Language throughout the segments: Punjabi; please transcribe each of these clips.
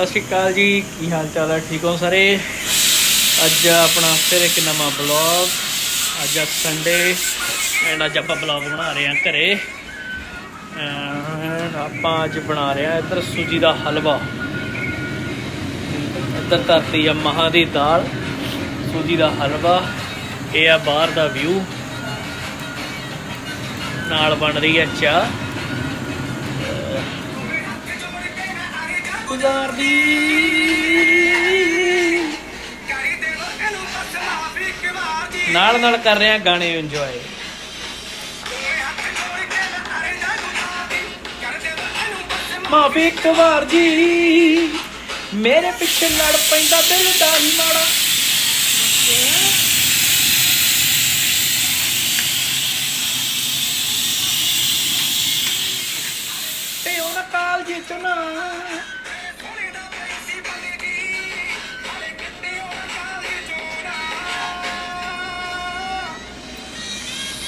ਸਤਿ ਸ਼੍ਰੀ ਅਕਾਲ ਜੀ, ਕੀ ਹਾਲ ਚਾਲ ਹੈ ਠੀਕ ਹੋ ਸਾਰੇ? ਅੱਜ ਆਪਣਾ ਫਿਰ ਇੱਕ ਨਵਾਂ ਬਲੌਗ ਅੱਜ ਆ ਸੰਡੇ ਐਂਡ ਅੱਜ ਆਪਾਂ ਬਲੌਗ ਬਣਾ ਰਹੇ ਹਾਂ ਘਰੇ। ਆਪਾਂ ਅੱਜ ਬਣਾ ਰਹੇ ਹਾਂ ਇੱਧਰ ਸੂਜੀ ਦਾ ਹਲਵਾ। ਇੱਧਰ ਧਰਤੀ ਆ ਮਹਾਂ ਦੀ ਦਾਲ, ਸੂਜੀ ਦਾ ਹਲਵਾ, ਇਹ ਆ ਬਾਹਰ ਦਾ ਵਿਊ ਨਾਲ ਬਣ ਰਹੀ ਹੈ ਚਾਹ। ਗੁਜ਼ਾਰਦੀ। ਨਾਲ ਨਾਲ ਕਰ ਰਿਹਾ ਗਾਣੇ ਇੰਜੋਏ ਮਾਫੀ ਇੱਕ ਵਾਰ ਜੀ, ਮੇਰੇ ਪਿੱਛੇ ਲੜ ਪੈਂਦਾ ਦਿਲ ਦਾ ਹੀ ਮਾੜਾ। ਤੇ ਉਹਨਾਂ ਕਾਲ ਜੀ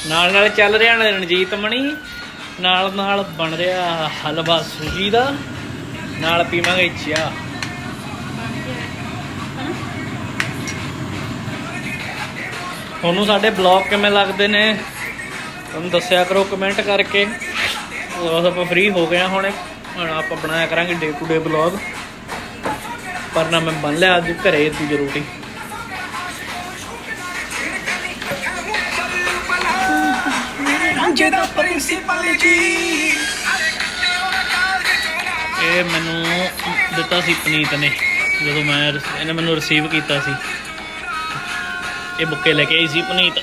ਨਾਲ ਨਾਲ ਚੱਲ ਰਿਹਾ ਰਣਜੀਤ ਮਣੀ, ਨਾਲ ਨਾਲ ਬਣ ਰਿਹਾ ਹਲਵਾ ਸੂਜੀ ਦਾ, ਨਾਲ ਪੀਵਾਂਗੇ ਚਾਹ। ਤੁਹਾਨੂੰ ਸਾਡੇ ਬਲੌਗ ਕਿਵੇਂ ਲੱਗਦੇ ਨੇ, ਤੁਹਾਨੂੰ ਦੱਸਿਆ ਕਰੋ ਕਮੈਂਟ ਕਰਕੇ। ਬਸ ਆਪਾਂ ਫ੍ਰੀ ਹੋ ਗਏ ਹਾਂ ਹੁਣ ਹੁਣ ਆਪਾਂ ਬਣਾਇਆ ਕਰਾਂਗੇ ਡੇ ਟੂ ਡੇ ਬਲੌਗ। ਪਰ ਨਾ ਮੈਂ ਬਣ ਲਿਆ ਅੱਜ, ਘਰੇ ਦੀ ਰੋਟੀ ਰਾਂਝੇ ਦਾ ਪ੍ਰਿੰਸੀਪਲ ਜੀ। ਇਹ ਮੈਨੂੰ ਦਿੱਤਾ ਸੀ ਪਨੀਤ ਨੇ ਜਦੋਂ ਮੈਂ ਇਹਨੇ ਮੈਨੂੰ ਰਿਸੀਵ ਕੀਤਾ ਸੀ। ਇਹ ਬੁੱਕੇ ਲੈ ਕੇ ਆਈ ਸੀ ਪਨੀਤ।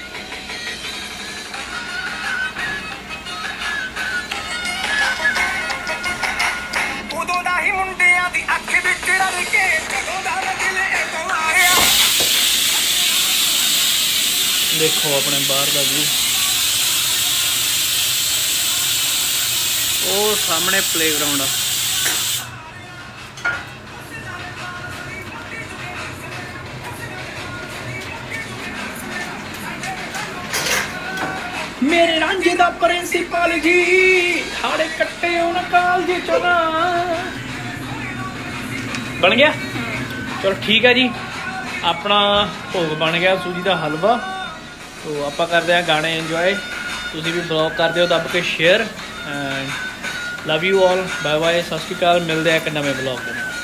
ਉਦੋਂ ਦਾ ਹੀ ਮੁੰਡਿਆਂ ਦੀ ਅੱਖ ਵਿੱਚ ਰਲ ਕੇ ਜਦੋਂ ਦਾ ਨਾ ਦਿਲ ਇਦੋਂ ਆਇਆ ਦੇਖੋ ਆਪਣੇ ਬਾਹਰ ਦਾ ਵਿਊ ਉਹ ਸਾਹਮਣੇ ਪਲੇਗਰਾਉਂਡ ਆ। ਮੇਰੇ ਰਾਂਝੇ ਦਾ ਪ੍ਰਿੰਸੀਪਲ ਜੀ, ਹਾੜੇ ਕੱਟੇ ਉਹਨਾਂ ਕਾਲਜ ਚੋਂ ਨਾ ਬਣ ਗਿਆ? ਚਲੋ ਠੀਕ ਹੈ ਜੀ। ਆਪਣਾ ਭੋਗ ਬਣ ਗਿਆ ਸੂਜੀ ਦਾ ਹਲਵਾ। ਤੋ ਆਪਾਂ ਕਰਦੇ ਆ ਗਾਣੇ ਇੰਜੋਏ ਤੁਸੀਂ ਵੀ ਬਲੌਗ ਕਰਦੇ ਹੋ, ਦੱਬ ਕੇ share and love you all bye bye ਸਤਿ ਸ਼੍ਰੀ ਅਕਾਲ ਮਿਲਦੇ ਆ ਇੱਕ ਨਵੇਂ ਬਲੌਗ ਦੇ ਨਾਲ